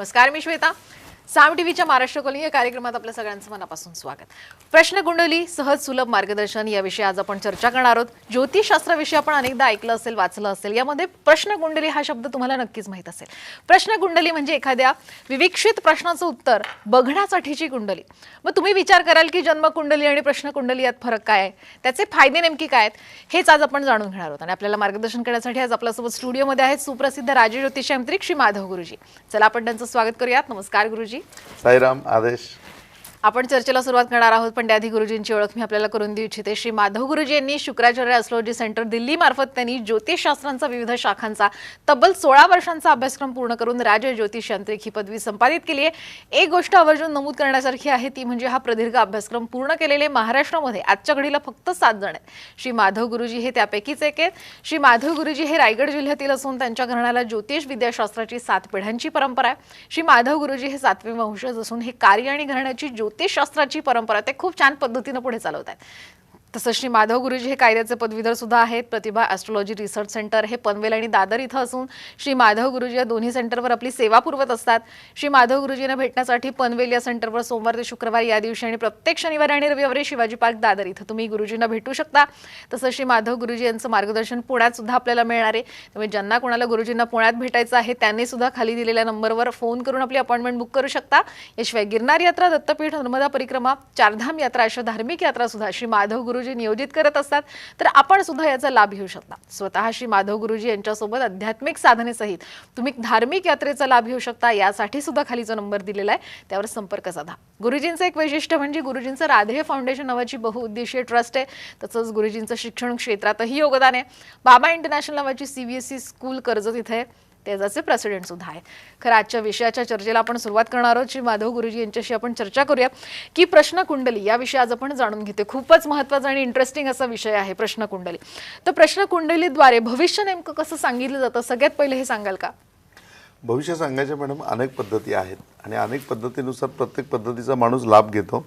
नमस्कार मी श्वेता साम टीव्हीच्या महाराष्ट्र कॉलिंग या कार्यक्रमात आपल्या सगळ्यांचं मनापासून स्वागत. प्रश्न गुंडली सहज सुलभ मार्गदर्शन याविषयी आज आपण चर्चा करणार आहोत. ज्योतिषशास्त्राविषयी आपण अनेकदा ऐकलं असेल वाचलं असेल यामध्ये प्रश्न गुंडली हा शब्द तुम्हाला नक्कीच माहीत असेल. प्रश्न गुंडली म्हणजे एखाद्या विविक्षित प्रश्नाचं उत्तर बघण्यासाठीची कुंडली मग तुम्ही विचार कराल की जन्म कुंडली आणि प्रश्न कुंडली यात फरक काय आहे? त्याचे फायदे नेमके काय आहेत? हेच आज आपण जाणून घेणार आहोत आणि आपल्याला मार्गदर्शन करण्यासाठी आज आपल्यासोबत स्टुडिओमध्ये आहेत सुप्रसिद्ध राजे ज्योतिष श्री माधव गुरुजी. चला आपण त्यांचं स्वागत करूयात. नमस्कार गुरुजी. Sairam Adesh. आपण चर्चेला सुरुवात करणार आहोत. पण त्याआधी गुरुजींची ओळख मी आपल्याला करून देऊ इच्छिते. श्री माधव गुरुजी यांनी शुक्राचार्य अस्ट्रॉलॉजी सेंटर दिल्ली मार्फत त्यांनी ज्योतिषशास्त्रांचा विविध शाखांचा तब्बल सोळा वर्षांचा अभ्यासक्रम पूर्ण करून राज ज्योतिष यांत्रिक ही पदवी संपादित केली आहे. एक गोष्ट आवर्जून नमूद करण्यासारखी आहे ती म्हणजे हा प्रदीर्घ अभ्यासक्रम पूर्ण केलेले महाराष्ट्रामध्ये आजच्या घडीला फक्त सात जण आहेत. श्री माधव गुरुजी हे त्यापैकीच एक आहेत. श्री माधव गुरुजी हे रायगड जिल्ह्यातील असून त्यांच्या घराण्याला ज्योतिष विद्याशास्त्राची सात पिढ्यांची परंपरा आहे. श्री माधव गुरुजी हे सातवे वंशज असून हे कार्य आणि घराण्याची ज्योतिषशास्त्राची परंपरा ते खूप छान पद्धतीनं पुढे चालवत आहेत तसंच श्री माधव गुरुजी हे कायद्याचे पदवीधर सुद्धा आहेत. प्रतिभा ॲस्ट्रॉलॉजी रिसर्च सेंटर हे पनवेल आणि दादर इथं असून श्री माधव गुरुजी या दोन्ही सेंटरवर आपली सेवा पुरवत असतात. श्री माधव गुरुजींना भेटण्यासाठी पनवेल या सेंटरवर सोमवार ते शुक्रवार या दिवशी आणि प्रत्येक शनिवारी आणि रविवारी शिवाजी पार्क दादर इथं तुम्ही गुरुजींना भेटू शकता. तसंच श्री माधव गुरुजी यांचं मार्गदर्शन पुण्यात सुद्धा आपल्याला मिळणार आहे. त्यामुळे ज्यांना कोणाला गुरुजींना पुण्यात भेटायचं आहे त्यांनी सुद्धा खाली दिलेल्या नंबरवर फोन करून आपली अपॉइंटमेंट बुक करू शकता. याशिवाय गिरनार यात्रा दत्तपीठ नर्मदा परिक्रमा चारधाम यात्रा अशा धार्मिक यात्रा सुद्धा श्री माधव गुरु गुरुजी नियोजित करत असतात तर आपण सुद्धा याचा लाभ घेऊ शकता. स्वतः श्री माधव गुरुजी यांच्यासोबत आध्यात्मिक साधनेसहित तुम्ही धार्मिक यात्रेचा लाभ घेऊ शकता यासाठी सुद्धा खाली जो नंबर दिलेला आहे त्यावर संपर्क साधा. गुरुजींचं एक वैशिष्ट्य म्हणजे गुरुजींचं राधे फाउंडेशन नावाची बहुउद्देशीय ट्रस्ट आहे. तसंच गुरुजींचं शिक्षण क्षेत्रातही योगदान आहे. बाबा इंटरनॅशनल नावाची सीबीएसई स्कूल कर्जत इथे आहे. त्याचे प्रेसिडेंट सुद्धा आहे खरं आजच्या विषयाच्या चर्चेला आपण सुरुवात करणार आहोत. श्री माधव गुरुजी यांच्याशी आपण चर्चा करूया की प्रश्न कुंडली या विषयी आज आपण जाणून घेते खूपच महत्त्वाचा आणि इंटरेस्टिंग असा विषय आहे प्रश्न कुंडली. तर प्रश्न कुंडलीद्वारे भविष्य नेमकं कसं सांगितलं जातं? सगळ्यात पहिले हे सांगाल का? भविष्य सांगायचे मॅडम अनेक पद्धती आहेत आणि अनेक पद्धतीनुसार प्रत्येक पद्धतीचा माणूस लाभ घेतो.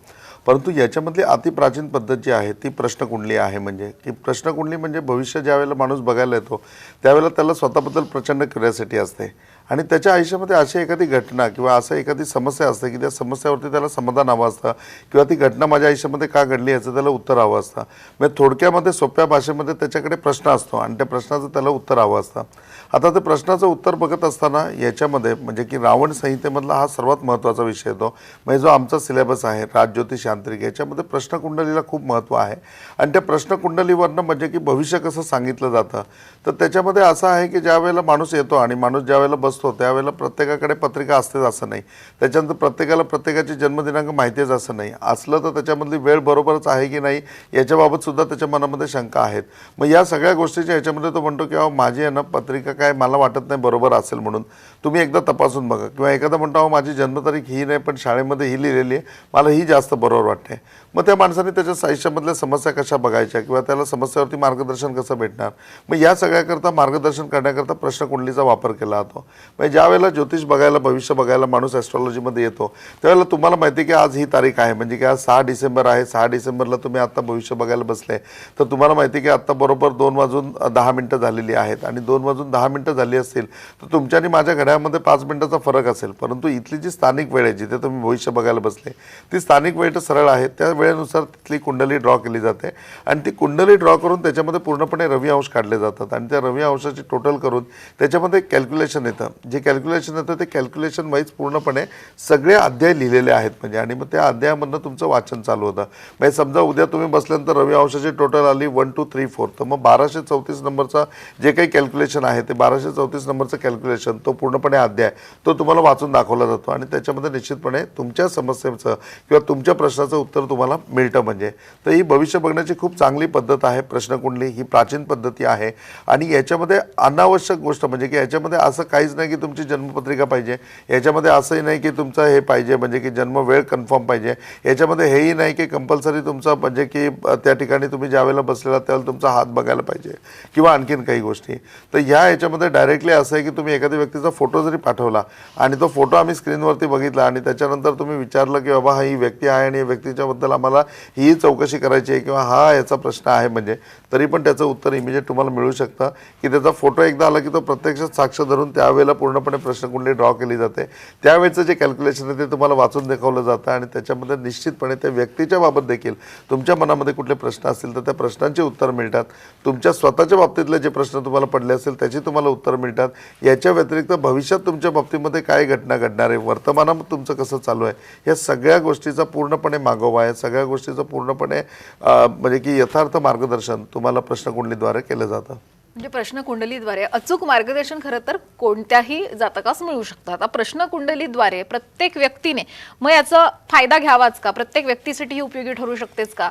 परंतु याच्यामधली अतिप्राचीन पद्धत जी आहे ती प्रश्नकुंडली आहे म्हणजे की प्रश्नकुंडली म्हणजे भविष्य ज्यावेळेला माणूस बघायला येतो त्यावेळेला त्याला स्वतःबद्दल प्रचंड क्युरियासिटी असते. आणि त्याच्या आयुष्यामध्ये अशी एखादी घटना किंवा असं एखादी समस्या असते की त्या समस्यावरती त्याला समाधान हवं असतं किंवा ती घटना माझ्या आयुष्यामध्ये का घडली याचं त्याला उत्तर हवं असतं. म्हणजे थोडक्यामध्ये सोप्या भाषेमध्ये त्याच्याकडे प्रश्न असतो आणि त्या प्रश्नाचं त्याला उत्तर हवं असतं. आता ते प्रश्नाचं उत्तर बघत असताना याच्यामध्ये म्हणजे की रावण संहितेमधला हा सर्वात महत्त्वाचा विषय येतो म्हणजे जो आमचा सिलेबस आहे राजज्योतिष यांत्रिक याच्यामध्ये प्रश्नकुंडलीला खूप महत्त्व आहे. आणि त्या प्रश्नकुंडलीवरनं म्हणजे की भविष्य कसं सांगितलं जातं? तर त्याच्यामध्ये असं आहे की ज्या वेळेला माणूस येतो आणि माणूस ज्या वेळेला बसतो त्यावेळेला प्रत्येकाकडे पत्रिका असतेच असं नाही. त्याच्यानंतर प्रत्येकाला प्रत्येकाची जन्मदिनांक माहितीच असं नाही. असलं तर त्याच्यामधली वेळ बरोबरच आहे की नाही याच्याबाबतसुद्धा त्याच्या मनामध्ये शंका आहेत. मग या सगळ्या गोष्टीच्या ह्याच्यामध्ये तो म्हणतो की अहो माझी आहे ना पत्रिका काय मला वाटत नाही बरोबर असेल म्हणून. तुम्ही एकदा तपासून बघा. किंवा एखादा म्हणतो अहो माझी जन्मतारीख ही नाही पण शाळेमध्ये ही लिहिलेली आहे. मला ही जास्त बरोबर वाटते मग त्या माणसाने त्याच्या आयुष्यामधल्या समस्या कशा बघायच्या? किंवा त्याला समस्यावरती मार्गदर्शन कसं भेटणार? मग या सगळ्याकरता मार्गदर्शन करण्याकरता प्रश्नकुंडलीचा वापर केला जातो. म्हणजे ज्या वेळेला ज्योतिष बघायला भविष्य बघायला माणूस ॲस्ट्रॉलॉजीमध्ये येतो त्यावेळेला तुम्हाला माहिती आहे की आज ही तारीख आहे. म्हणजे की आज सहा डिसेंबर आहे. सहा डिसेंबरला तुम्ही आत्ता भविष्य बघायला बसले. तर तुम्हाला माहिती आहे की आत्ता बरोबर दोन वाजून दहा मिनटं झालेली आहेत आणि दोन वाजून दहा मिनटं झाली असतील तर तुमच्या आणि माझ्या घड्यामध्ये पाच मिनटाचा फरक असेल. परंतु इथली जी स्थानिक वेळ आहे जिथे तुम्ही भविष्य बघायला बसले ती स्थानिक वेळ तर सरळ आहे. त्या वेळेनुसार तिथली कुंडली ड्रॉ केली जाते. आणि ती कुंडली ड्रॉ करून त्याच्यामध्ये पूर्णपणे रवी अंश काढले जातात. आणि त्या रवी अंशाची टोटल करून त्याच्यामध्ये कॅल्क्युलेशन येतं. जे कॅल्क्युलेशन येतं ते कॅल्क्युलेशन वाईज पूर्णपणे सगळे अध्याय लिहिलेले आहेत. म्हणजे आणि मग त्या अध्यायामधनं तुमचं वाचन चालू होतं. म्हणजे समजा उद्या तुम्ही बसल्यानंतर रवी अंशाची टोटल आली वन टू थ्री फोर तर मग बाराशे चौतीस नंबरचा जे काही कॅल्क्युलेशन आहे ते बाराशे चौतीस नंबरचं कॅल्क्युलेशन तो पूर्णपणे अध्याय तो तुम्हाला वाचून दाखवला जातो आणि त्याच्यामध्ये निश्चितपणे तुमच्या समस्येचं किंवा तुमच्या प्रश्नाचं उत्तर तुम्हाला मिळतं म्हणजे. तर ही भविष्य बघण्याची खूप चांगली पद्धत आहे प्रश्नकुंडली ही प्राचीन पद्धती आहे. आणि याच्यामध्ये अनावश्यक गोष्ट म्हणजे की याच्यामध्ये असं काहीच नाही की तुमची जन्मपत्रिका पाहिजे. याच्यामध्ये असंही नाही की तुमचं हे पाहिजे म्हणजे की जन्म वेळ कन्फर्म पाहिजे. याच्यामध्ये हेही नाही की कंपल्सरी तुमचं म्हणजे की त्या ठिकाणी तुम्ही ज्यावेळेला बसलेला त्यावेळेला तुमचा हात बघायला पाहिजे. किंवा आणखीन काही गोष्टी. तर ह्या याच्यामध्ये डायरेक्टली असं आहे की तुम्ही एखाद्या व्यक्तीचा फोटो जरी पाठवला आणि तो फोटो आम्ही स्क्रीनवरती बघितला आणि त्याच्यानंतर तुम्ही विचारलं की बाबा हा ही व्यक्ती आहे आणि या व्यक्तीच्याबद्दल आम्हाला ही चौकशी करायची आहे किंवा हा याचा प्रश्न आहे म्हणजे तरी पण त्याचं उत्तर इमिजिएट तुम्हाला मिळू शकतं की त्याचा फोटो एकदा आला की तो प्रत्यक्षात साक्ष धरून त्यावेळेला पूर्णपणे प्रश्नकुंडली ड्रॉ केली जाते. त्यावेळेचं जे कॅल्क्युलेशन आहे ते तुम्हाला वाचून दाखवलं जातं आणि त्याच्यामध्ये निश्चितपणे त्या व्यक्तीच्या बाबत देखील तुमच्या मनामध्ये कुठले प्रश्न असतील तर त्या प्रश्नांची उत्तर मिळतात. तुमच्या स्वतःच्या बाबतीतले जे प्रश्न तुम्हाला पडले असेल त्याची तुम्हाला उत्तर मिळतात. याच्या व्यतिरिक्त भविष्यात तुमच्या बाबतीमध्ये काय घटना घडणार आहे? वर्तमानात तुमचं कसं चालू आहे? या सगळ्या गोष्टीचा पूर्णपणे मागोवा आहे. सगळ्या गोष्टीचं पूर्णपणे म्हणजे की यथार्थ मार्गदर्शन तुम्हाला प्रश्नकुंडलीद्वारे केलं जातं. म्हणजे प्रश्न कुंडलीद्वारे अचूक मार्गदर्शन खरं तर कोणत्याही जातकास मिळू शकतं. आता प्रश्न कुंडलीद्वारे प्रत्येक व्यक्तीने मग याचा फायदा घ्यावाच का? प्रत्येक व्यक्तीसाठी ही उपयोगी ठरू शकतेच का?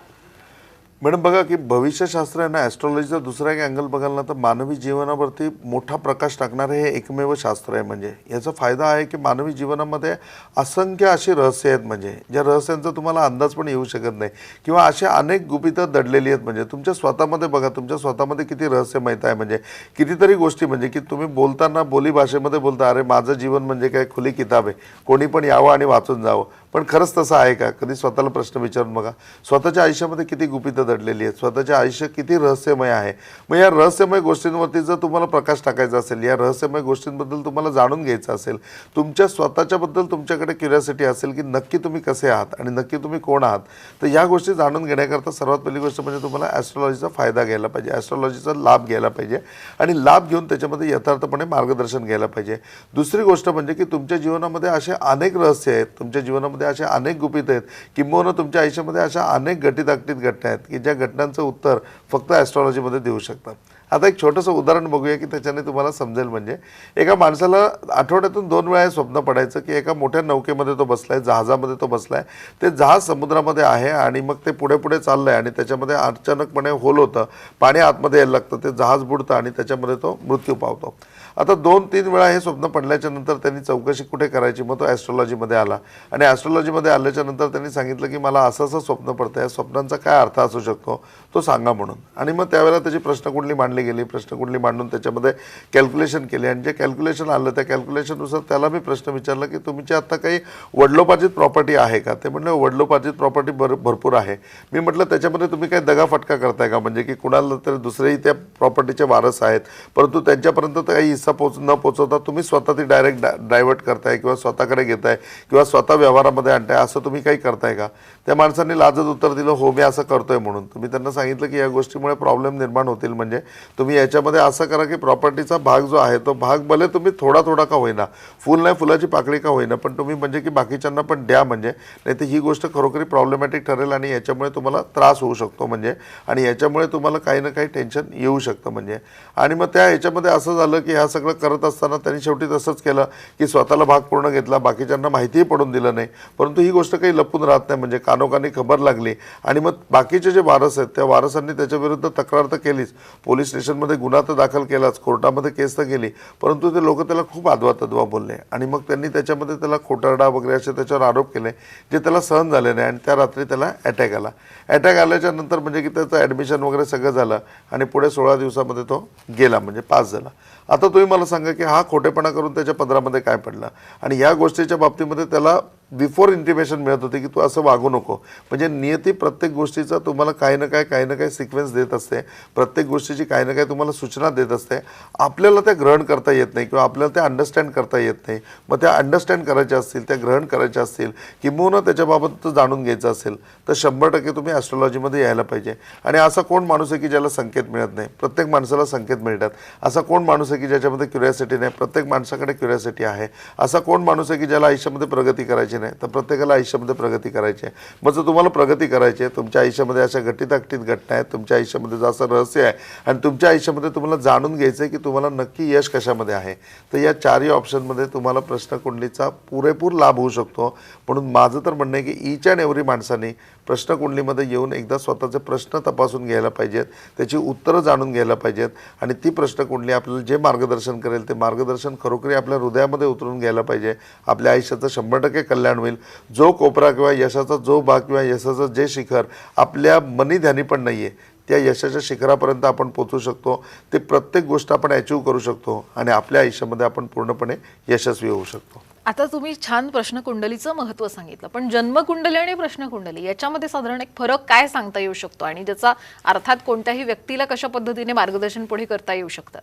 मॅडम बघा की भविष्यशास्त्र आहे ना ॲस्ट्रॉलॉजीचा दुसरा एक अँगल बघाल ना तर मानवी जीवनावरती मोठा प्रकाश टाकणारे हे एकमेव शास्त्र आहे. म्हणजे याचा फायदा आहे की मानवी जीवनामध्ये असंख्य अशी रहस्य आहेत. म्हणजे ज्या रहस्यांचा तुम्हाला अंदाज पण येऊ शकत नाही. किंवा अशा अनेक गुपितं दडलेली आहेत. म्हणजे तुमच्या स्वतःमध्ये बघा तुमच्या स्वतःमध्ये किती रहस्य माहीत आहे. म्हणजे कितीतरी गोष्टी म्हणजे की तुम्ही बोलताना बोली भाषेमध्ये बोलता अरे माझं जीवन म्हणजे काय? खुली किताब आहे. कोणी पण यावं आणि वाचून जावं. पण खरंच तसं आहे का? कधी स्वतःला प्रश्न विचारून बघा. स्वतःच्या आयुष्यामध्ये किती गुपितं दडलेली आहेत? स्वतःचे आयुष्य किती रहस्यमय आहे? मग या रहस्यमय गोष्टींवरती जर तुम्हाला प्रकाश टाकायचा असेल या रहस्यमय गोष्टींबद्दल तुम्हाला जाणून घ्यायचं असेल तुमच्या स्वतःच्याबद्दल तुमच्याकडे क्युरियासिटी असेल की नक्की तुम्ही कसे आहात आणि नक्की तुम्ही कोण आहात तर या गोष्टी जाणून घेण्याकरता सर्वात पहिली गोष्ट म्हणजे तुम्हाला ॲस्ट्रॉलॉजीचा फायदा घ्यायला पाहिजे. ॲस्ट्रॉलॉजीचा लाभ घ्यायला पाहिजे आणि लाभ घेऊन त्याच्यामध्ये यथार्थपणे मार्गदर्शन घ्यायला पाहिजे. दुसरी गोष्ट म्हणजे की तुमच्या जीवनामध्ये असे अनेक रहस्य आहेत. तुमच्या जीवनामध्ये असे अनेक गुपित आहेत किंबहुना तुमच्या आयुष्यामध्ये अशा अनेक घटित घटना आहेत की ज्या घटनांचं उत्तर फक्त ॲस्ट्रॉलॉजीमध्ये देऊ शकतात. आता एक छोटंसं उदाहरण बघूया की त्याच्याने तुम्हाला समजेल म्हणजे एका माणसाला आठवड्यातून दोन वेळा स्वप्न पडायचं की एका मोठ्या नौकेमध्ये तो बसला आहे जहाजामध्ये तो बसला आहे ते जहाज समुद्रामध्ये आहे आणि मग ते पुढे पुढे चाललं आहे आणि त्याच्यामध्ये अचानकपणे होल होतं पाणी आतमध्ये यायला लागतं ते जहाज बुडतं आणि त्याच्यामध्ये तो मृत्यू पावतो. आता दोन तीन वेळा हे स्वप्न पडल्याच्या नंतर त्यांनी चौकशी कुठे करायची? मग तो ॲस्ट्रॉलॉजीमध्ये आला. आणि ॲस्ट्रॉलॉजीमध्ये आल्याच्यानंतर त्यांनी सांगितलं की मला असं असं स्वप्न पडतं या स्वप्नांचा काय अर्थ असू शकतो? तो सांगा म्हणून. आणि मग त्यावेळेला त्याची प्रश्नकुंडली मांडली गेली प्रश्नकुंडली मांडून त्याच्यामध्ये कॅल्क्युलेशन केले. आणि जे कॅल्क्युलेशन आलं त्या कॅल्क्युलेशननुसार त्याला मी प्रश्न विचारला की तुमची आता काही वडलोपार्जित प्रॉपर्टी आहे का? ते म्हणलं वडलोपार्जित प्रॉपर्टी भर भरपूर आहे. मी म्हटलं त्याच्यामध्ये तुम्ही काही दगाफटका करताय का? म्हणजे की कुणाला तर दुसरेही त्या प्रॉपर्टीचे वारस आहेत परंतु त्यांच्यापर्यंत तर काही हिस्सा पोच न पोचवता तुम्ही स्वतः ती डायरेक्ट डा डायव्हर्ट करताय किंवा स्वतःकडे घेताय किंवा स्वतः व्यवहारामध्ये आणताय असं तुम्ही काही करताय का? त्या माणसांनी लाजत उत्तर दिलं हो मी असं करतोय म्हणून. तुम्ही त्यांना सांगितलं की या गोष्टीमुळे प्रॉब्लेम निर्माण होतील. म्हणजे तुम्ही याच्यामध्ये असं करा की प्रॉपर्टीचा भाग जो आहे तो भाग भले तुम्ही थोडा थोडा का होईना फुल नाही फुलाची पाकळी का होईना पण तुम्ही म्हणजे की बाकीच्यांना पण द्या म्हणजे नाही तर ही गोष्ट खरोखरी प्रॉब्लेमॅटिक ठरेल आणि याच्यामुळे तुम्हाला त्रास होऊ शकतो म्हणजे आणि याच्यामुळे तुम्हाला काही ना काही टेन्शन येऊ शकतं म्हणजे. आणि मग त्या ह्याच्यामध्ये असं झालं की ह्या सगळं करत असताना त्यांनी शेवटी तसंच केलं की स्वतःला भाग पूर्ण घेतला बाकीच्यांना माहितीही पडून दिलं नाही. परंतु ही गोष्ट काही लपून राहत नाही म्हणजे कानोकानी खबर लागली आणि मग बाकीचे जे वारस आहेत त्या वारसांनी त्याच्याविरुद्ध तक्रार तर केलीच. पोलीस स्टेशनमध्ये गुन्हा तर दाखल केलाच कोर्टामध्ये केस तर गेली परंतु ते लोक त्याला खूप आदवा तद्वा बोलले. आणि मग त्यांनी त्याच्यामध्ये त्याला खोटारडा वगैरे असे त्याच्यावर आरोप केले जे त्याला सहन झाले नाही आणि त्या रात्री त्याला अटॅक आला. अटॅक आल्याच्यानंतर म्हणजे की त्याचं ॲडमिशन वगैरे सगळं झालं आणि पुढे सोळा दिवसामध्ये तो गेला म्हणजे पास झाला. आता तुम्ही मला सांगा की हा खोटेपणा करून त्याच्या पदरामध्ये काय पडला? आणि या गोष्टीच्या बाबतीमध्ये त्याला बिफोर इंटिमेशन मिळत होते की तू असं वागू नको. म्हणजे नियती प्रत्येक गोष्टीचा तुम्हाला काही ना काय काही ना काही सिक्वेन्स देत असते. प्रत्येक गोष्टीची काही ना काही तुम्हाला सूचना देत असते. आपल्याला त्या ग्रहण करता येत नाही किंवा आपल्याला त्या अंडरस्टँड करता येत नाही. मग त्या अंडरस्टँड करायच्या असतील त्या ग्रहण करायच्या असतील किंबहुना त्याच्याबाबत जाणून घ्यायचं असेल तर शंभर टक्के तुम्ही ॲस्ट्रॉलॉजीमध्ये यायला पाहिजे. आणि असा कोण माणूस आहे की ज्याला संकेत मिळत नाही? प्रत्येक माणसाला संकेत मिळतात. असा कोण माणूस आहे की ज्याच्यामध्ये क्युरियासिटी नाही? प्रत्येक माणसाकडे क्युरियासिटी आहे. असा कोण माणूस आहे की ज्याला आयुष्यामध्ये प्रगती करायची नाही तर प्रत्येकाला आयुष्यामध्ये प्रगती करायची आहे. मग जर तुम्हाला प्रगती करायची आहे तुमच्या आयुष्यामध्ये अशा घटित घटना आहेत तुमच्या आयुष्यामध्ये जास्त रहस्य आहे आणि तुमच्या आयुष्यामध्ये तुम्हाला जाणून घ्यायचं आहे की तुम्हाला नक्की यश कशामध्ये आहे तर या चारही ऑप्शनमध्ये तुम्हाला प्रश्नकुंडलीचा पुरेपूर लाभ होऊ शकतो. म्हणून माझं तर म्हणणं आहे की ईच अँड एव्हरी माणसाने प्रश्नकुंडलीमध्ये येऊन एकदा स्वतःचे प्रश्न तपासून घ्यायला पाहिजेत त्याची उत्तरं जाणून घ्यायला पाहिजेत आणि ती प्रश्नकुंडली आपल्याला जे मार्गदर्शन करेल ते मार्गदर्शन खरोखरी आपल्या हृदयामध्ये उतरून घ्यायला पाहिजे. आपल्या आयुष्याचं शंभर टक्के कल्याण होईल. जो कोपरा किंवा यशाचा जो भाग किंवा यशाचं जे शिखर आपल्या मनी ध्यानी पण नाही आहे त्या यशाच्या शिखरापर्यंत आपण पोचू शकतो. ते प्रत्येक गोष्ट आपण अचीव करू शकतो आणि आपल्या आयुष्यामध्ये आपण पूर्णपणे यशस्वी होऊ शकतो. आता तुम्ही छान प्रश्नकुंडलीचं महत्त्व सांगितलं पण जन्मकुंडली आणि प्रश्नकुंडली याच्यामध्ये साधारण एक फरक काय सांगता येऊ शकतो? आणि ज्याचा अर्थात कोणत्याही व्यक्तीला कशा पद्धतीने मार्गदर्शन पुढे करता येऊ शकतं?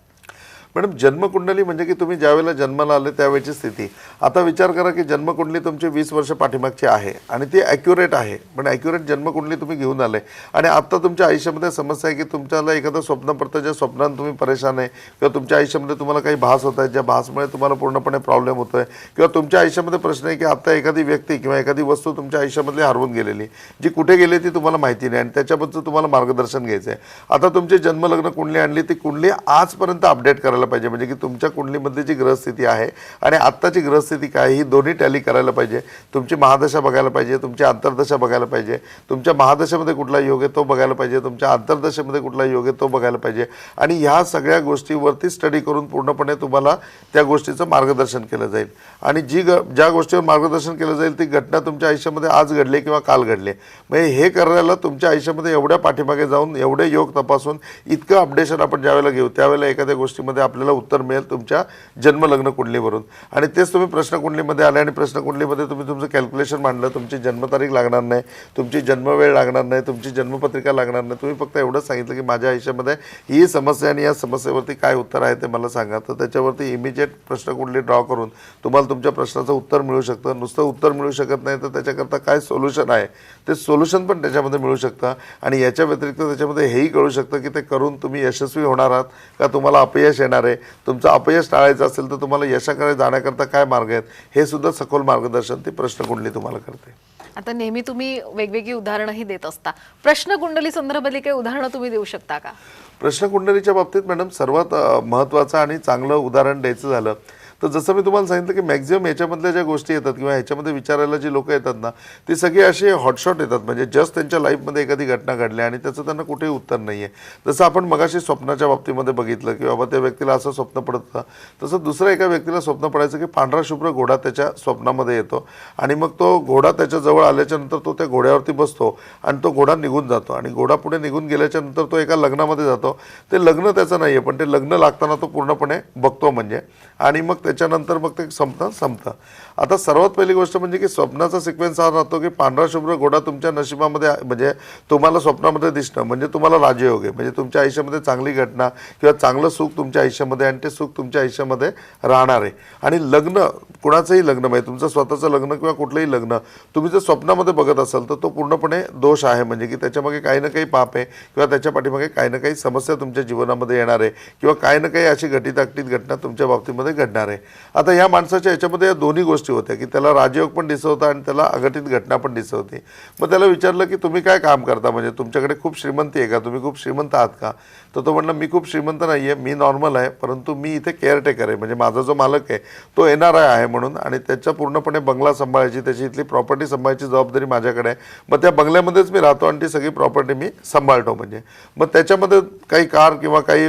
मॅडम जन्मकुंडली म्हणजे की तुम्ही ज्यावेळेला जन्माला आले त्यावेळेची स्थिती. आता विचार करा की जन्मकुंडली तुमची वीस वर्ष पाठीमागची आहे आणि ती ॲक्युरेट आहे पण ॲक्युरेट जन्मकुंडली तुम्ही घेऊन आले. आणि आता तुमच्या आयुष्यामध्ये समस्या आहे की तुमच्याला एखादं स्वप्न पडतं ज्या स्वप्नानं तुम्ही परेशान आहे किंवा तुमच्या आयुष्यामध्ये तुम्हाला काही भास होत आहेत ज्या भासमुळे तुम्हाला पूर्णपणे प्रॉब्लेम होतो आहे किंवा तुमच्या आयुष्यामध्ये प्रश्न आहे की आता एखादी व्यक्ती किंवा एखादी वस्तू तुमच्या आयुष्यामधली हरवून गेलेली जी कुठे गेली ती तुम्हाला माहिती नाही आणि त्याच्याबद्दल तुम्हाला मार्गदर्शन घ्यायचं आहे आता तुमची जन्मलग्न कुंडली आणली ती कुंडली आजपर्यंत अपडेट करायला पाहिजे. म्हणजे की तुमच्या कुंडलीमध्ये जी ग्रहस्थिती आहे आणि आत्ताची ग्रहस्थिती काय ही दोन्ही टॅली करायला पाहिजे. तुमची महादशा बघायला पाहिजे तुमची अंतर्दशा बघायला पाहिजे. तुमच्या महादशेमध्ये कुठला योग आहे तो बघायला पाहिजे. तुमच्या अंतर्दशेमध्ये कुठला योग आहे तो बघायला पाहिजे. आणि ह्या सगळ्या गोष्टीवरती स्टडी करून पूर्णपणे तुम्हाला त्या गोष्टीचं मार्गदर्शन केलं जाईल. आणि जी ग ज्या गोष्टीवर मार्गदर्शन केलं जाईल ती घटना तुमच्या आयुष्यामध्ये आज घडली किंवा काल घडली. म्हणजे हे करायला तुमच्या आयुष्यामध्ये एवढ्या पाठीमागे जाऊन एवढे योग तपासून इतकं अपडेशन आपण ज्यावेळेला घेऊ त्यावेळेला एखाद्या गोष्टीमध्ये आपल्याला उत्तर मिळेल तुमच्या जन्मलग्न कुंडलीवरून. आणि तेच तुम्ही प्रश्न कुंडलीमध्ये आले आणि प्रश्न कुंडलीमध्ये तुम्ही तुमचं कॅल्क्युलेशन मांडलं तुमची जन्मतारीख लागणार नाही तुमची जन्मवेळ लागणार नाही तुमची जन्मपत्रिका लागणार नाही. तुम्ही फक्त एवढंच सांगितलं की माझ्या आयुष्यामध्ये ही समस्या आणि या समस्येवरती काय उत्तर आहे ते मला सांगा. तर त्याच्यावरती इमिजिएट प्रश्न कुंडली ड्रॉ करून तुम्हाला तुमच्या प्रश्नाचं उत्तर मिळू शकतं. नुसतं उत्तर मिळू शकत नाही तर त्याच्याकरता काय सोल्युशन आहे? ते सोल्युशन पण त्याच्यामध्ये मिळू शकतं. आणि याच्या व्यतिरिक्त त्याच्यामध्ये हेही कळू शकतं की ते करून तुम्ही यशस्वी होणार आहात का? तुम्हाला अपयश येणार आहे. तुमचं अपयश टाळायचं असेल तर तुम्हाला यशाकडे जाण्याकरता काय मार्ग आहेत? हे सुद्धा सखोल मार्गदर्शन ती प्रश्न कुंडली तुम्हाला करते. आता नेहमी तुम्ही वेगवेगळी उदाहरणंही देत असता. प्रश्न कुंडली संदर्भातली काही उदाहरणं तुम्ही देऊ शकता का? प्रश्नकुंडलीच्या बाबतीत मॅडम सर्वात महत्त्वाचं आणि चांगलं उदाहरण द्यायचं झालं तर जसं मी तुम्हाला सांगितलं की मॅक्झिमम याच्यामधल्या ज्या गोष्टी येतात किंवा ह्याच्यामध्ये विचारायला जी लोकं येतात ना ती सगळी असे हॉटशॉट येतात. म्हणजे जस्ट त्यांच्या लाईफमध्ये एखादी घटना घडली आणि त्याचं त्यांना कुठेही उत्तर नाही आहे जसं आपण मगाशी स्वप्नाच्या बाबतीमध्ये बघितलं की बाबा त्या व्यक्तीला असं स्वप्न पडत होतं तसं दुसऱ्या एका व्यक्तीला स्वप्न पडायचं की पांढरा शुभ्र घोडा त्याच्या स्वप्नामध्ये येतो आणि मग तो घोडा त्याच्याजवळ आल्याच्यानंतर तो त्या घोड्यावरती बसतो आणि तो घोडा निघून जातो आणि घोडा पुढे निघून गेल्याच्यानंतर तो एका लग्नामध्ये जातो. ते लग्न त्याचं नाही आहे पण ते लग्न लागताना तो पूर्णपणे बघतो म्हणजे आणि मग त्याच्यानंतर मग ते संपता संपतं आता सर्वात पहिली गोष्ट म्हणजे की स्वप्नाचा सिक्वेन्स हा राहतो की पांढरा शुभ्र घोडा तुमच्या नशिबामध्ये म्हणजे तुम्हाला स्वप्नामध्ये दिसणं म्हणजे तुम्हाला राजयोग आहे म्हणजे तुमच्या आयुष्यामध्ये चांगली घटना किंवा चांगलं सुख तुमच्या आयुष्यामध्ये आणि ते सुख तुमच्या आयुष्यामध्ये राहणार आहे. आणि लग्न कुणाचंही लग्न म्हणजे तुमचं स्वतःचं लग्न किंवा कुठलंही लग्न तुम्ही जर स्वप्नामध्ये बघत असाल तर तो पूर्णपणे दोष आहे म्हणजे की त्याच्यामागे काही ना काही पाप आहे किंवा त्याच्या पाठीमागे काही ना काही समस्या तुमच्या जीवनामध्ये येणार आहे किंवा काही ना काही अशी घटित घटना तुमच्या बाबतीमध्ये घडणार आहे. आता या माणसाच्या याच्यामध्ये या दोन्ही गोष्टी होत्या की त्याला राजयोग पण दिसत होता आणि त्याला अघटित घटना पण दिसत होती मग त्याला विचारलं की तुम्ही काय काम करता? म्हणजे तुमच्याकडे खूप श्रीमंती आहे का? तुम्ही खूप श्रीमंत आहात का? तर तो म्हटलं मी खूप श्रीमंत नाही आहे मी नॉर्मल आहे परंतु मी इथे केअरटेकर आहे म्हणजे माझा जो मालक आहे तो एन आर आय आहे म्हणून आणि त्याच्या पूर्णपणे बंगला सांभाळायची त्याची इथली प्रॉपर्टी सांभाळायची जबाबदारी माझ्याकडे आहे. मग त्या बंगल्यामध्येच मी राहतो आणि ती सगळी प्रॉपर्टी मी सांभाळतो म्हणजे. मग त्याच्यामध्ये काही कार किंवा काही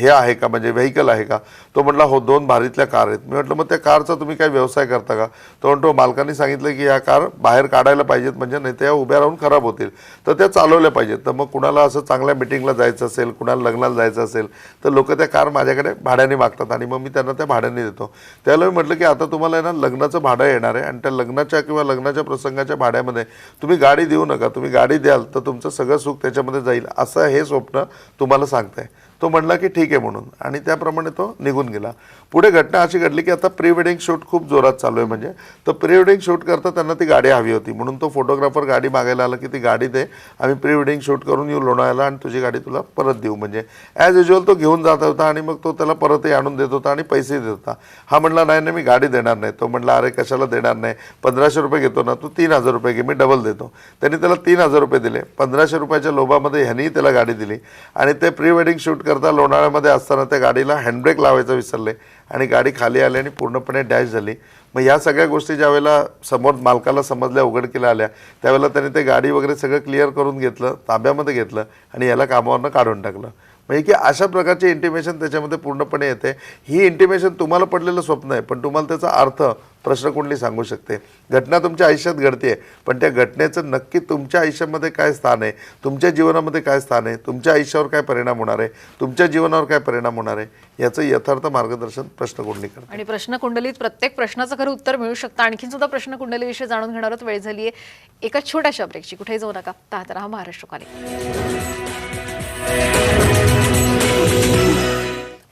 हे आहे का म्हणजे व्हेकल आहे का? तो म्हटला हो दोन भारीतल्या कार आहेत. मी म्हटलं मग त्या कारचा तुम्ही काय व्यवसाय करता का? तो म्हणतो हो, मालकांनी सांगितलं की या कार बाहेर काढायला पाहिजेत म्हणजे नाही त्या उभ्या राहून खराब होतील. तर त्या चालवल्या पाहिजेत. तर मग कुणाला असं चांगल्या मिटिंगला जायचं असेल कुणाला लग्नाला जायचं असेल तर लोक त्या कार माझ्याकडे भाड्याने मागतात आणि मग मी त्यांना त्या भाड्याने देतो. त्याला मी म्हटलं की आता तुम्हाला आहे ना लग्नाचं भाडं येणार आहे आणि त्या लग्नाच्या किंवा लग्नाच्या प्रसंगाच्या भाड्यामध्ये तुम्ही गाडी देऊ नका तुम्ही गाडी द्याल तर तुमचं सगळं सुख त्याच्यामध्ये जाईल असं हे स्वप्न तुम्हाला सांगताय. तो म्हणला की ठीक आहे म्हणून. आणि त्याप्रमाणे तो निघून गेला. पुढे घटना अशी घडली की आता प्री वेडिंग शूट खूप जोरात चालू आहे म्हणजे. तर प्री वेडिंग शूट करता त्यांना ती गाडी हवी होती. म्हणून तो फोटोग्राफर गाडी मागायला आला की ती गाडी दे. आम्ही प्री वेडिंग शूट करून येऊ लोणायला आणि तुझी गाडी तुला परत देऊ. म्हणजे ॲज युजल तो घेऊन जात होता आणि मग तो त्याला परतही आणून देत होता आणि पैसे देत होता. हा म्हणला नाही नाही मी गाडी देणार नाही. तो म्हणला अरे कशाला देणार नाही? पंधराशे रुपये घेतो ना तू तीन हजार रुपये घे मी डबल देतो. त्यांनी त्याला तीन हजार रुपये दिले. पंधराशे रुपयाच्या लोभामध्ये ह्यांनीही त्याला गाडी दिली. आणि ते प्री वेडिंग शूट करता लोणाळ्यामध्ये असताना त्या गाडीला हँडब्रेक लावायचं विसरले आणि गाडी खाली आली आणि पूर्णपणे डॅश झाली. मग या सगळ्या गोष्टी ज्यावेळेला समोर मालकाला समजल्या उघडकीला आल्या त्यावेळेला त्याने ते गाडी वगैरे सगळं क्लिअर करून घेतलं ताब्यामध्ये घेतलं आणि याला कामावरनं काढून टाकलं. म्हणजे की अशा प्रकारचे इंटिमेशन त्याच्यामध्ये पूर्णपणे येते. ही इंटिमेशन तुम्हाला पडलेलं स्वप्न आहे पण तुम्हाला त्याचा अर्थ प्रश्नकुंडली सांगू शकते. घटना तुमच्या आयुष्यात घडते पण त्या घटनेचं नक्की तुमच्या आयुष्यामध्ये काय स्थान आहे तुमच्या जीवनामध्ये काय स्थान आहे तुमच्या आयुष्यावर काय परिणाम होणार आहे तुमच्या जीवनावर काय परिणाम होणार आहे याचं यथार्थ मार्गदर्शन प्रश्नकुंडली करते आणि प्रश्न कुंडलीत प्रत्येक प्रश्नाचं खरं उत्तर मिळू शकतं. आणखीन सुद्धा प्रश्न कुंडलीविषयी जाणून घेणार वेळ झाली आहे एका छोट्याशा ब्रेकची कुठेही जाऊ नका. पाहत राहा महाराष्ट्र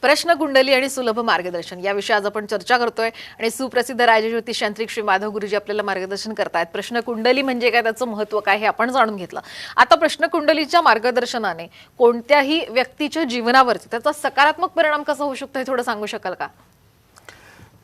प्रश्न कुंडली आणि सुलभ मार्गदर्शन. या विषयी आज आपण चर्चा करतोय आणि सुप्रसिद्ध राजज्योतिष यांत्रिक श्री माधव गुरुजी आपल्याला मार्गदर्शन करतायत. प्रश्नकुंडली म्हणजे काय? त्याचं महत्त्व काय? हे आपण जाणून घेतलं. आता प्रश्न कुंडलीच्या मार्गदर्शनाने कोणत्याही व्यक्तीच्या जीवनावरती त्याचा सकारात्मक परिणाम कसा होऊ शकतो हे थोडं सांगू शकाल का?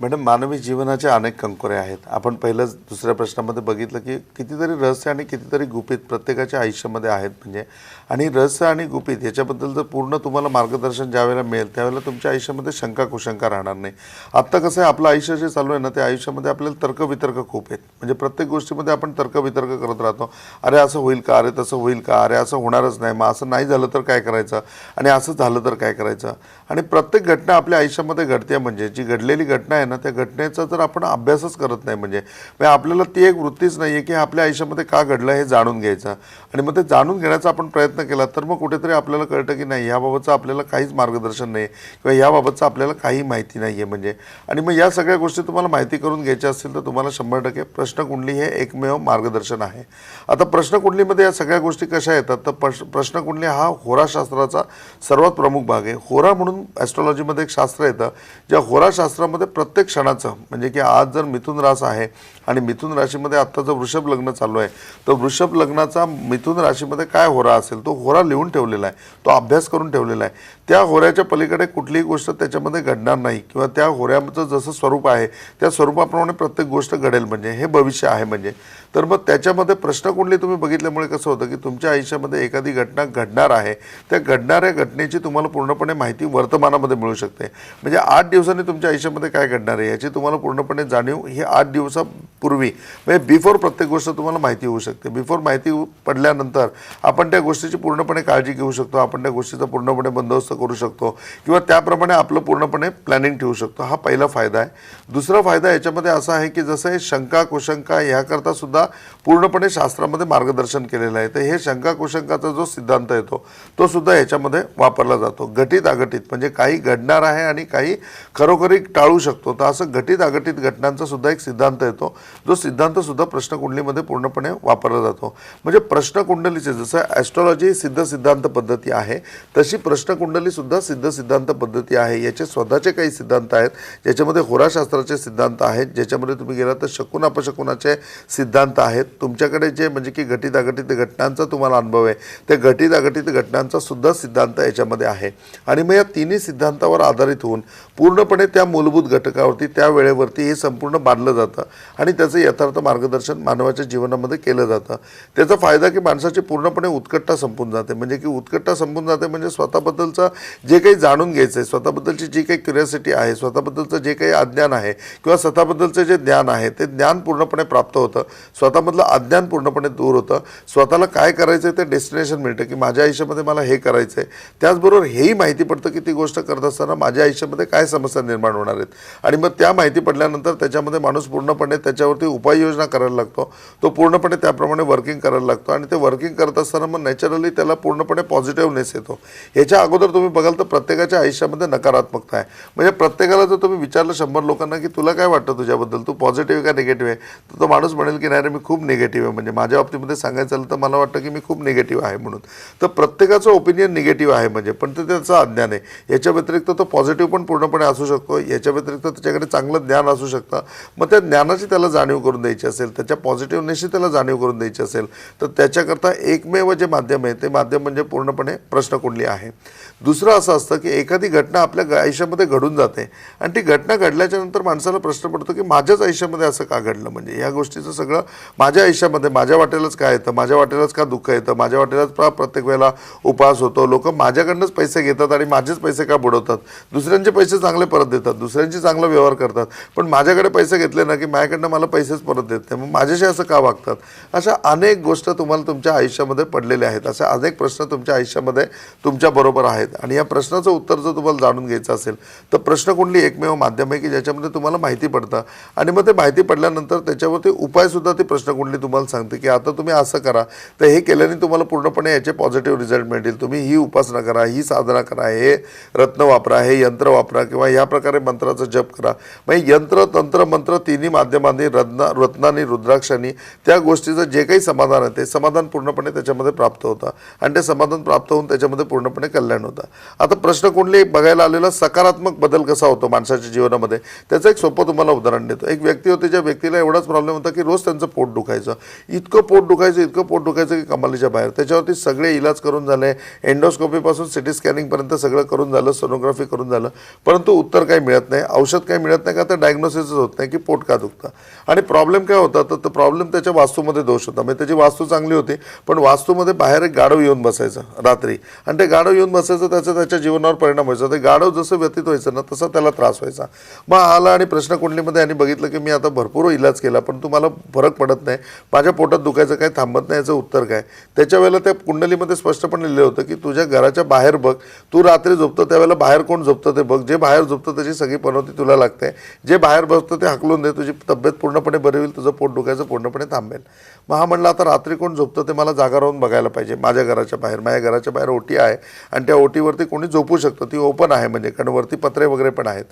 मॅडम मानवी जीवनाच्या अनेक कंकोरे आहेत. आपण पहिलंच दुसऱ्या प्रश्नामध्ये बघितलं की कितीतरी रहस्य आणि कितीतरी गुपित प्रत्येकाच्या आयुष्यामध्ये आहेत म्हणजे. आणि रहस्य आणि गुपित याच्याबद्दल जर पूर्ण तुम्हाला मार्गदर्शन ज्यावेळेला मिळेल त्यावेळेला तुमच्या आयुष्यामध्ये शंका कुशंका राहणार नाही. आत्ता कसं आहे आपलं आयुष्य जे चालू आहे ना त्या आयुष्यामध्ये आपल्याला तर्कवितर्क खूप आहेत. म्हणजे प्रत्येक गोष्टीमध्ये आपण तर्कवितर्क करत राहतो. अरे असं होईल का? अरे तसं होईल का? अरे असं होणारच नाही. मग असं नाही झालं तर काय करायचं? आणि असं झालं तर काय करायचं? आणि प्रत्येक घटना आपल्या आयुष्यामध्ये घडते म्हणजे. जी घडलेली घटना आहे ना त्या घटनेचा जर आपण अभ्यासच करत नाही म्हणजे म्हणजे आपल्याला ती एक वृत्तीच नाही आहे की आपल्या आयुष्यामध्ये का घडलं हे जाणून घ्यायचं. आणि मग ते जाणून घेण्याचा आपण प्रयत्न केला तर मग कुठेतरी आपल्याला कळतं की नाही याबाबतचं आपल्याला काहीच मार्गदर्शन नाही किंवा याबाबतचं आपल्याला काही माहिती नाही आहे म्हणजे. आणि मग या सगळ्या गोष्टी तुम्हाला माहिती करून घ्यायच्या असतील तर तुम्हाला शंभर टक्के प्रश्नकुंडली हे एकमेव मार्गदर्शन आहे. आता प्रश्नकुंडलीमध्ये या सगळ्या गोष्टी कशा येतात? तर प्रश प्रश्नकुंडली हा होराशास्त्राचा सर्वात प्रमुख भाग आहे. होरा म्हणून ॲस्ट्रॉलॉजीमध्ये एक शास्त्र येतं ज्या होराशास्त्रामध्ये प्रत्येक प्रत्येक क्षणाचं म्हणजे की आज जर मिथुन रास आहे आणि मिथुन राशीमध्ये आत्ता जर वृषभ लग्न चालू आहे तर वृषभ लग्नाचा मिथुन राशीमध्ये काय होरा असेल तो होरा लिहून ठेवलेला आहे तो अभ्यास करून ठेवलेला आहे. त्या होऱ्याच्या पलीकडे कुठलीही गोष्ट त्याच्यामध्ये घडणार नाही किंवा त्या होऱ्याचं जसं स्वरूप आहे त्या स्वरूपाप्रमाणे प्रत्येक गोष्ट घडेल म्हणजे हे भविष्य आहे म्हणजे. तर मग त्याच्यामध्ये प्रश्नकुंडली तुम्ही बघितल्यामुळे कसं होतं की तुमच्या आयुष्यामध्ये एखादी घटना घडणार आहे त्या घडणाऱ्या घटनेची तुम्हाला पूर्णपणे माहिती वर्तमानामध्ये मिळू शकते. म्हणजे आठ दिवसांनी तुमच्या आयुष्यामध्ये काय घडणार आहे याची तुम्हाला पूर्णपणे जाणीव ही आठ दिवसापूर्वी. म्हणजे बिफोर प्रत्येक गोष्ट तुम्हाला माहिती होऊ शकते. बिफोर माहिती पडल्यानंतर आपण त्या गोष्टीची पूर्णपणे काळजी घेऊ शकतो. आपण त्या गोष्टीचा पूर्णपणे बंदोबस्त करू शकतो. किंवा त्याप्रमाणे आपलं पूर्णपणे प्लॅनिंग ठेवू शकतो. हा पहिला फायदा आहे. दुसरा फायदा याच्यामध्ये असा आहे की जसं हे शंका कुशंका ह्याकरता सुद्धा पूर्णपणे शास्त्रामध्ये मार्गदर्शन केलेलं आहे. तर हे शंका कुशंकाचा जो सिद्धांत येतो तो सुद्धा याच्यामध्ये वापरला जातो. घटित अघटित म्हणजे काही घडणार आहे आणि काही खरोखरी टाळू शकतो. तर असं घटित अघटित घटनांचा सुद्धा एक सिद्धांत येतो. जो सिद्धांतसुद्धा प्रश्नकुंडलीमध्ये पूर्णपणे वापरला जातो. म्हणजे प्रश्नकुंडलीचे जसं ॲस्ट्रॉलॉजी ही सिद्ध सिद्धांत पद्धती आहे तशी प्रश्नकुंडलीसुद्धा सिद्ध सिद्धांत पद्धती आहे. याचे स्वतःचे काही सिद्धांत आहेत. ज्याच्यामध्ये होराशास्त्राचे सिद्धांत आहेत. ज्याच्यामध्ये तुम्ही गेलात तर शकून अपशकुनाचे सिद्धांत आहेत. तुमच्याकडे जे म्हणजे की घटित अघटित घटनांचा तुम्हाला अनुभव आहे त्या घटित अघटित घटनांचा सुद्धा सिद्धांत याच्यामध्ये आहे. आणि मग या तिन्ही सिद्धांतावर आधारित होऊन पूर्णपणे त्या मूलभूत घटका घटकावरती त्या वेळेवरती हे संपूर्ण बांधलं जातं. आणि त्याचं यथार्थ मार्गदर्शन मानवाच्या जीवनामध्ये केलं जातं. त्याचा फायदा की माणसाची पूर्णपणे उत्कट्टा संपून जाते. म्हणजे की उत्कट्टा संपून जाते म्हणजे स्वतःबद्दलचं जे काही जाणून घ्यायचं आहे स्वतःबद्दलची जी काही क्युरियोसिटी आहे स्वतःबद्दलचं जे काही अज्ञान आहे किंवा स्वतःबद्दलचं जे ज्ञान आहे ते ज्ञान पूर्णपणे प्राप्त होतं. स्वतःमधलं अज्ञान पूर्णपणे दूर होतं. स्वतःला काय करायचं आहे ते डेस्टिनेशन मिळतं की माझ्या आयुष्यामध्ये मला हे करायचं आहे त्याचबरोबर हेही माहिती पडतं की ती गोष्ट करत असताना माझ्या आयुष्यामध्ये काय समस्या निर्माण होणार आहेत? आणि आणि मग त्या माहिती पडल्यानंतर त्याच्यामध्ये माणूस पूर्णपणे त्याच्यावरती उपाययोजना करायला लागतो. तो पूर्णपणे त्याप्रमाणे वर्किंग करायला लागतो आणि ते वर्किंग करत असताना मग नॅचरली त्याला पूर्णपणे पॉझिटिव्हनेस येतो. ह्याच्या अगोदर तुम्ही बघाल तर प्रत्येकाच्या आयुष्यामध्ये नकारात्मकता आहे. म्हणजे प्रत्येकाला जर तुम्ही विचारलं शंभर लोकांना की तुला काय वाटतं तुझ्याबद्दल? तू पॉझिटिव्ह का निगेटिव्ह आहे? तर तो माणूस म्हणेल की नाही रे मी खूप निगेटिव्ह आहे. म्हणजे माझ्या बाबतीमध्ये सांगायचं झालं तर मला वाटतं की मी खूप निगेटिव्ह आहे म्हणून. तर प्रत्येकाचं ओपिनियन निगेटिव्ह आहे म्हणजे पण ते त्याचं अज्ञान आहे. याच्या व्यतिरिक्त तो पॉझिटिव्ह पण पूर्णपणे असू शकतो. याच्या व्यतिरिक्त त्याच्याकडे चांगलं ज्ञान असू शकतं. मग त्या ज्ञानाची त्याला जाणीव करून द्यायची असेल त्याच्या पॉझिटिव्हनेसची त्याला जाणीव करून द्यायची असेल तर त्याच्याकरता एकमेव जे माध्यम आहे ते माध्यम म्हणजे पूर्णपणे प्रश्न प्रश्नकुंडली आहे. दुसरं असं असतं की एखादी घटना आपल्या आयुष्यामध्ये घडून जाते आणि ती घटना घडल्याच्या नंतर माणसाला प्रश्न पडतो की माझ्याच आयुष्यामध्ये असं का घडलं? म्हणजे या गोष्टीचं सगळं माझ्या आयुष्यामध्ये माझ्या वाटेलाच काय येतं? माझ्या वाटेलाच का दुःख येतं? माझ्या वाटेलाच प्रत्येक वेळेला उपास होतो? लोक माझ्याकडनंच पैसे घेतात आणि माझेच पैसे का बुडवतात? दुसऱ्यांचे पैसे चांगले परत देतात दुसऱ्यांची चांगलं व्यवहार करतात. पण माझ्याकडे पैसे घेतले ना की माझ्याकडनं मला पैसेच परत देत नाही. मग माझ्याशी असं का वागतात? अशा अनेक गोष्ट तुम्हाला तुमच्या आयुष्यामध्ये पडलेल्या आहेत. असे अनेक प्रश्न तुमच्या आयुष्यामध्ये तुमच्याबरोबर आहेत. आणि या प्रश्नाचं उत्तर जर तुम्हाला जाणून घ्यायचं असेल तर प्रश्नकुंडली एकमेव माध्यम आहे की ज्याच्यामध्ये तुम्हाला माहिती पडतं? आणि मग ते माहिती पडल्यानंतर त्याच्यावरती उपायसुद्धा ती प्रश्नकुंडली तुम्हाला सांगते की आता तुम्ही असं करा तर हे केल्याने तुम्हाला पूर्णपणे याचे पॉझिटिव्ह रिझल्ट मिळतील. तुम्ही ही उपासना करा ही साधना करा हे रत्न वापरा हे यंत्र वापरा किंवा या प्रकारे मंत्राचा जप करा. म्हणजे यंत्र तंत्र मंत्र तिन्ही माध्यमांनी रत्ना रत्नानी रुद्राक्षांनी त्या गोष्टीचं जे काही समाधान आहे ते समाधान पूर्णपणे त्याच्यामध्ये प्राप्त होतं. आणि ते समाधान प्राप्त होऊन त्याच्यामध्ये पूर्णपणे कल्याण होतं. आता प्रश्न कुंडली बघायला आलेला सकारात्मक बदल कसा होतो माणसाच्या जीवनामध्ये? त्याचं एक सोपं तुम्हाला उदाहरण देतो. एक व्यक्ती होती ज्या व्यक्तीला एवढाच प्रॉब्लेम होता की रोज त्यांचं पोट दुखायचं. इतकं पोट दुखायचं इतकं पोट दुखायचं की कमालीच्या बाहेर. त्याच्यावरती सगळे इलाज करून झाले. एंडोस्कोपीपासून सिटी स्कॅनिंगपर्यंत सगळं करून झालं. सोनोग्राफी करून झालं. परंतु उत्तर काही मिळत नाही. औषध काही मिळत नाही का तर डायग्नोसिसच होत नाही की पोट का दुखतं. आणि प्रॉब्लेम काय होता तर प्रॉब्लेम त्याच्या वास्तूमध्ये दोष होता. म्हणजे त्याची वास्तू चांगली होती पण वास्तूमध्ये बाहेर एक गाढव येऊन बसायचं रात्री. आणि ते गाढव येऊन बसायचं त्याचा त्याच्या जीवनावर परिणाम व्हायचा. ते गाढव जसं व्यतीत व्हायचं ना तसा त्याला त्रास व्हायचा. मग आला आणि प्रश्नकुंडलीमध्ये आणि बघितलं की मी आता भरपूर इलाज केला पण तुम्हाला फरक पडत नाही. माझ्या पोटात दुखायचं काय थांबत नाही याचं उत्तर काय? त्याच्या वेळेला त्या कुंडलीमध्ये स्पष्टपणे लिहिलं होतं की तुझ्या घराच्या बाहेर बघ. तू रात्री झोपतो त्यावेळेला बाहेर कोण झोपतं ते बघ. जे बाहेर झोपतं त्याची सगळी पनवती तुला लागते जे बाहेर बसतं ते हकलून दे तुझी तब्येत पूर्णपणे बरी होईल तुझं पोट दुखायचं पूर्णपणे थांबेल. मग हा म्हणलं आता रात्री कोण झोपतं ते मला जागा राहून बघायला पाहिजे. माझ्या घराच्या बाहेर माझ्या घराच्या बाहेर ओटी आहे आणि त्या ओटीवरती कोणी झोपू शकतं. ती ओपन आहे म्हणजे कारण वरती पत्रे वगैरे पण आहेत.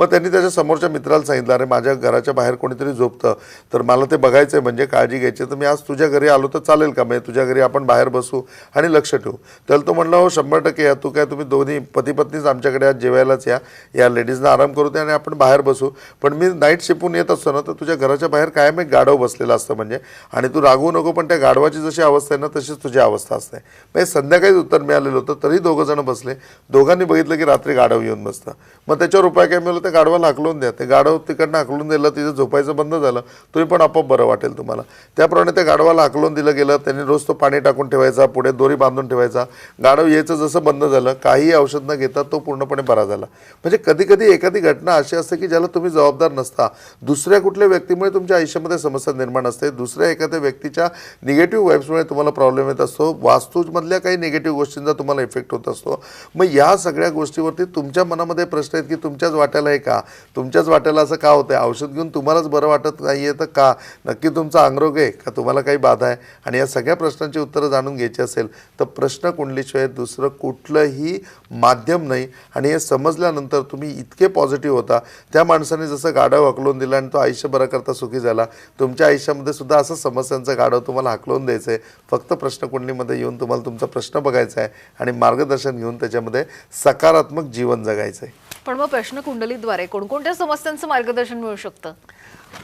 मग त्यांनी त्याच्या समोरच्या मित्राला सांगितलं अरे माझ्या घराच्या बाहेर कोणीतरी झोपतं. तर मला ते बघायचं आहे म्हणजे काळजी घ्यायची. तर मी आज तुझ्या घरी आलो तर चालेल का? म्हणजे तुझ्या घरी आपण बाहेर बसू आणि लक्ष ठेवू. त्याला तो म्हणला हो शंभर टक्के या. तू काय तुम्ही दोन्ही पती पत्नीच आमच्याकडे आज जेवायलाच या. या लेडीजना आराम करू दे आणि आपण बाहेर बसू. पण मी नाईट शिपून येत असतो ना तर तुझ्या घराच्या बाहेर कायम एक गाढव बसलेला असतं म्हणजे. आणि तू रागवू नको पण त्या गाढवाची जशी अवस्था आहे ना तशीच तुझी अवस्था असते. म्हणजे संध्याकाळीच उत्तर मिळालेलं होतं तरी दोघं जण बसले. दोघांनी बघितलं की रात्री गाढव येऊन बसतं. मग त्याच्यावर उपाय काय मिळाला? त्या गाढवाला हाकलून द्या. ते गाढव तिकडनं हाकलून दिलं तिथं झोपायचं बंद झालं तुम्ही पण आपोआप बरं वाटेल तुम्हाला. त्याप्रमाणे त्या गाढवाला हाकलून दिलं गेलं त्यांनी रोज तो पाणी टाकून ठेवायचा पुढे दोरी बांधून ठेवायचा. गाढव यायचं जसं बंद झालं काही औषध न घेता तो पूर्णपणे बरा झाला. म्हणजे कधीकधी एखादी घटना अशी असते की ज्याला तुम्ही जबाबदार नसता. दुसऱ्या कुठल्या व्यक्तीमुळे तुमच्या आयुष्यामध्ये समस्या निर्माण असते. दुसऱ्या एखाद्या व्यक्तीच्या निगेटिव्ह वाईब्समुळे तुम्हाला प्रॉब्लेम येत असतो. वास्तूमधल्या काही निगेटिव्ह गोष्टींचा तुम्हाला इफेक्ट होत असतो. मग या सगळ्या गोष्टीवरती तुमच्या मनामध्ये प्रश्न आहेत की तुमच्याच वाट्याला नाही का? तुमच्याच वाट्याला असं का होतं आहे औषध घेऊन तुम्हालाच बरं वाटत नाही आहे तर का? नक्की तुमचा अंगरोग आहे का? तुम्हाला काही बाधा आहे? आणि या सगळ्या प्रश्नांची उत्तरं जाणून घ्यायची असेल तर प्रश्न कुंडलीशिवाय दुसरं कुठलंही माध्यम नाही. आणि हे समजल्यानंतर तुम्ही इतके पॉझिटिव्ह होता. त्या माणसाने जसं गाडं हकलून दिलं आणि तो आयुष्य बरं करता सुखी झाला तुमच्या आयुष्यामध्ये सुद्धा असं समस्यांचं गाढव तुम्हाला हकलून द्यायचं आहे फक्त प्रश्न कुंडलीमध्ये येऊन तुम्हाला तुमचा प्रश्न बघायचा आहे आणि मार्गदर्शन घेऊन त्याच्यामध्ये सकारात्मक जीवन जगायचं आहे पण मग प्रश्न कुंडलीद्वारे कोणकोणत्या समस्यांचं मार्गदर्शन मिळू शकतं?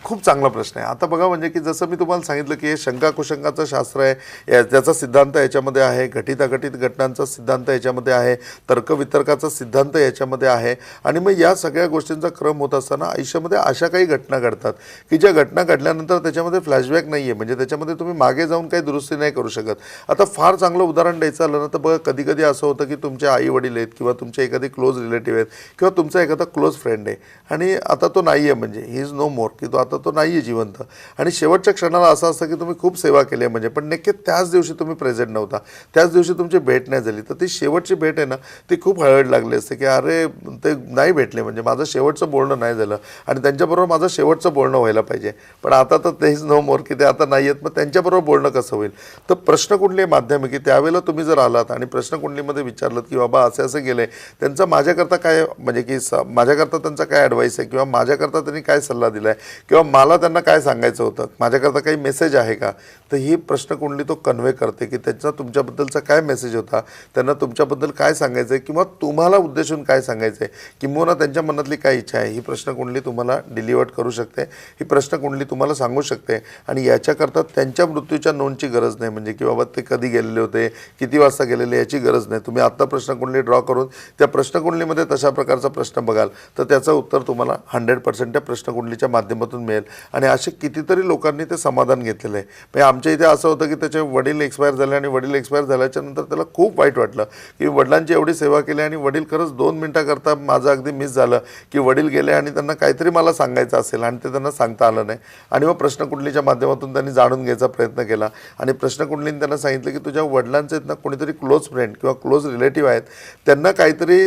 खूप चांगला प्रश्न आहे. आता बघा म्हणजे की जसं मी तुम्हाला सांगितलं की हे शंका कुशंकाचं शास्त्र आहे या त्याचा सिद्धांत याच्यामध्ये आहे घटित अघटित घटनांचा सिद्धांत याच्यामध्ये आहे तर्कवितर्काचा सिद्धांत याच्यामध्ये आहे आणि मग या सगळ्या गोष्टींचा क्रम होत असताना आयुष्यामध्ये अशा काही घटना घडतात की ज्या घटना घडल्यानंतर त्याच्यामध्ये फ्लॅशबॅक नाही आहे म्हणजे त्याच्यामध्ये तुम्ही मागे जाऊन काही दुरुस्ती नाही करू शकत. आता फार चांगलं उदाहरण द्यायचं आलं ना तर बघा कधी कधी असं होतं की तुमचे आई वडील आहेत किंवा तुमचे एखादी क्लोज रिलेटिव्ह आहेत किंवा तुमचा एखादा क्लोज फ्रेंड आहे आणि आता तो नाही आहे म्हणजे ही इज नो मोर की तो आता तो नाही आहे जिवंत. आणि शेवटच्या क्षणाला असं असतं की तुम्ही खूप सेवा केली आहे म्हणजे पण नेमके त्याच दिवशी तुम्ही प्रेझेंट नव्हता. त्याच दिवशी तुमची भेट नाही झाली. तर ती शेवटची भेट आहे ना ती खूप हळद लागली असते की अरे ते नाही भेटले म्हणजे माझं शेवटचं बोलणं नाही झालं. आणि त्यांच्याबरोबर माझं शेवटचं बोलणं व्हायला पाहिजे. पण आता तर तेच नो मोर की ते आता नाही आहेत मग त्यांच्याबरोबर बोलणं कसं होईल? तर प्रश्न कुंडली माध्यम आहे की त्यावेळेला तुम्ही जर आलात आणि प्रश्न कुंडलीमध्ये विचारलं की बाबा असे असे गेले. त्यांचा माझ्याकरता काय म्हणजे की स माझ्याकरता त्यांचा काय ॲडवाईस आहे किंवा माझ्याकरता त्यांनी काय सल्ला दिला आहे किंवा मला त्यांना काय सांगायचं होतं? माझ्याकरता काही मेसेज आहे का? तर ही प्रश्नकुंडली तो कन्वे करते की त्यांचा तुमच्याबद्दलचा काय मेसेज होता? त्यांना तुमच्याबद्दल काय सांगायचं आहे किंवा तुम्हाला उद्देशून काय सांगायचं आहे किंबहुना त्यांच्या मनातली काय इच्छा आहे? ही प्रश्नकुंडली तुम्हाला डिलिव्हर्ट करू शकते. ही प्रश्नकुंडली तुम्हाला सांगू शकते. आणि याच्याकरता त्यांच्या मृत्यूच्या नोंदची गरज नाही. म्हणजे की बाबा ते कधी गेलेले होते? किती वाजता गेलेले? याची गरज नाही. तुम्ही आत्ता प्रश्नकुंडली ड्रॉ करून त्या प्रश्नकुंडलीमध्ये तशा प्रकारचा प्रश्न बघाल. तर त्याचं उत्तर तुम्हाला हंड्रेड पर्सेंट त्या प्रश्नकुंडलीच्या माध्यमातून मिळेल. आणि असे कितीतरी लोकांनी ते समाधान घेतलेलं आहे. म्हणजे आमच्या इथे असं होतं की त्याचे वडील एक्सपायर झाले आणि वडील एक्सपायर झाल्याच्यानंतर त्याला खूप वाईट वाटलं की वडिलांची एवढी सेवा केली आणि वडील खरंच दोन मिनटाकरता माझं अगदी मिस झालं की वडील गेले आणि त्यांना काहीतरी मला सांगायचं असेल आणि ते त्यांना सांगता आलं नाही. आणि मग प्रश्नकुंडलीच्या माध्यमातून त्यांनी जाणून घ्यायचा प्रयत्न केला. आणि प्रश्नकुंडलीने त्यांना सांगितलं की तुझ्या वडिलांचे इथं ना कोणीतरी क्लोज फ्रेंड किंवा क्लोज रिलेटिव्ह आहेत. त्यांना काहीतरी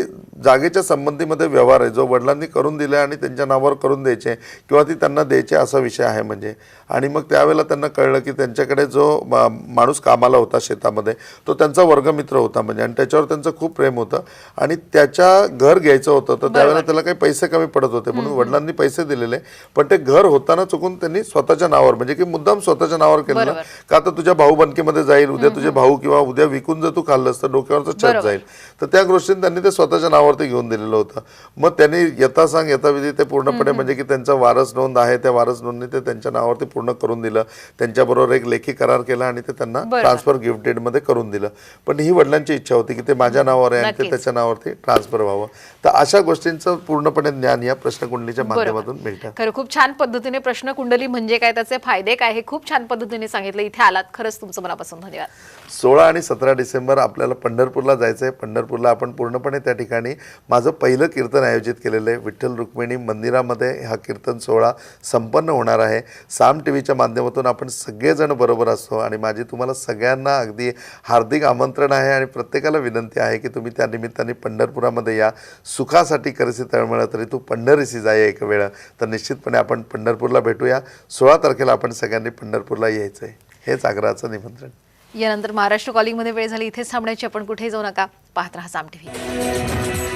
जागेच्या संबंधीमध्ये व्यवहार आहे. जो वडिलांनी करून दिला आणि त्यांच्या नावावर करून द्यायचे किंवा ती त्यांना त्यांना द्यायचे असा विषय आहे म्हणजे. आणि मग त्यावेळेला त्यांना कळलं की त्यांच्याकडे जो माणूस कामाला होता शेतामध्ये तो त्यांचा वर्गमित्र होता म्हणजे. आणि त्याच्यावर त्यांचं खूप प्रेम होतं. आणि त्याच्या घर घ्यायचं होतं तर त्यावेळेला त्याला काही पैसे कमी पडत होते. म्हणून वडिलांनी पैसे दिलेले. पण ते घर होताना चुकून त्यांनी स्वतःच्या नावावर म्हणजे की मुद्दाम स्वतःच्या नावावर केलं ना. का तर तुझ्या भाऊ बनकीमध्ये जाईल उद्या तुझे भाऊ किंवा उद्या विकून जर तू खाल्लंस तर डोक्यावरचं छत जाईल. तर त्या गोष्टीने त्यांनी ते स्वतःच्या नावावरती घेऊन दिलेलं होतं. मग त्यांनी यथासांग यथाविधी ते पूर्णपणे म्हणजे की त्यांचा वारस नोंद आहे त्या वारस नोंदणी ते त्यांच्या नावावरती पूर्ण करून दिलं. त्यांच्याबरोबर एक लेखी करार केला आणि ते त्यांना ट्रान्सफर गिफ्ट डेडमध्ये करून दिलं. पण ही वडिलांची इच्छा होती की ते माझ्या नावावर आहे आणि ते त्याच्या नावावरती ट्रान्सफर व्हावं. तर अशा गोष्टींचं पूर्णपणे ज्ञान या प्रश्नकुंडलीच्या माध्यमातून मिळतं. खरं खूप छान पद्धतीने प्रश्न कुंडली म्हणजे काय त्याचे फायदे काय हे खूप छान पद्धतीने सांगितलं. इथे आलात. खरंच तुमचं मनापासून धन्यवाद. सोळा आणि सतरा डिसेंबर आपल्याला पंढरपूरला जायचं आहे. पंढरपूरला आपण पूर्णपणे त्या ठिकाणी माझं पहिलं कीर्तन आयोजित केलेलं आहे. विठ्ठल रुक्मिणी मंदिरामध्ये हा कीर्तन सोहळा संपन्न होणार आहे. साम टी व्हीच्या माध्यमातून आपण सगळेजण बरोबर असतो आणि माझी तुम्हाला सगळ्यांना अगदी हार्दिक आमंत्रण आहे आणि प्रत्येकाला विनंती आहे की तुम्ही त्या निमित्ताने पंढरपुरामध्ये या. सुखासाठी करसी तळमळ तरी तू पंढरीसी जाय एक वेळ. तर निश्चितपणे आपण पंढरपूरला भेटूया. सोळा तारखेला आपण सगळ्यांनी पंढरपूरला यायचं आहे. हेच आग्रहाचं निमंत्रण. यानंतर महाराष्ट्र कॉलिंगमध्ये वेळ झाली. इथेच थांबण्याची आपण कुठेही जाऊ नका. पाहत राहा साम टीव्ही.